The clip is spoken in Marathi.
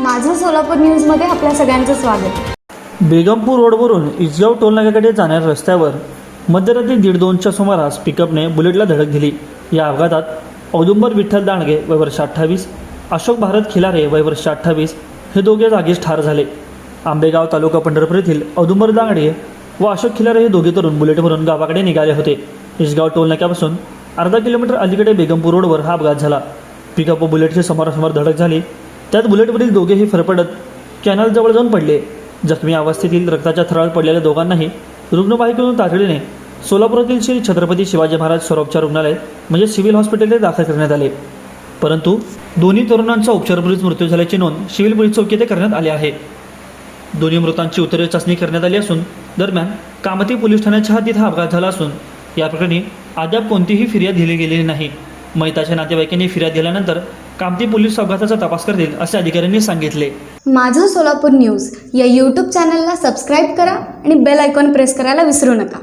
माझं सोलापूर न्यूजमध्ये आपल्या सगळ्यांचं स्वागत. बेगमपूर रोडवरून इजगाव टोलनाक्याकडे जाणाऱ्या रस्त्यावर मध्यरात्री दीड दोनच्या सुमारास पिकअपने बुलेटला धडक दिली. या अपघातात औदुंबर विठ्ठल दांडगे वय वर्ष अठ्ठावीस अशोक भारत खिलारे वय वर्ष अठ्ठावीस हे दोघे जागीच ठार झाले. आंबेगाव तालुका पंढरपूर येथील औदुंबर दांगडे व अशोक खिलारे हे दोघे तरुण बुलेटवरून गावाकडे निघाले होते. इसगाव टोलनाक्यापासून अर्धा किलोमीटर अलीकडे बेगमपूर रोडवर हा अपघात झाला. पिकअप व बुलेटची समोरासमोर धडक झाली. त्यात बुलेटवरील दोघेही फरफडत कॅनलजवळ जाऊन पडले. जखमी अवस्थेतील रक्ताच्या थरावर पडलेल्या दोघांनाही रुग्णवाहिकेतून तातडीने सोलापुरातील श्री छत्रपती शिवाजी महाराज स्वरोपचार रुग्णालय म्हणजे सिव्हिल हॉस्पिटलमध्ये दाखल करण्यात आले. परंतु दोन्ही तरुणांचा उपचारपूर्वीच मृत्यू झाल्याची नोंद सिव्हिल पोलीस चौकी येथे करण्यात आली आहे. दोन्ही मृतांची उत्तरे चाचणी करण्यात आली असून दरम्यान कामती पोलीस ठाण्याच्या हद्दीत हा अपघात झाला असून या प्रकरणी अद्याप कोणतीही फिर्याद दिली गेलेली नाही. मैताच्या नातेवाईकांनी फिर्याद दिल्यानंतर कामती पोलीस अपघाताचा तपास करतील असे अधिकाऱ्यांनी सांगितले. माझं सोलापूर न्यूज या यूट्यूब चॅनलला सबस्क्राईब करा आणि बेल आयकॉन प्रेस करायला विसरू नका.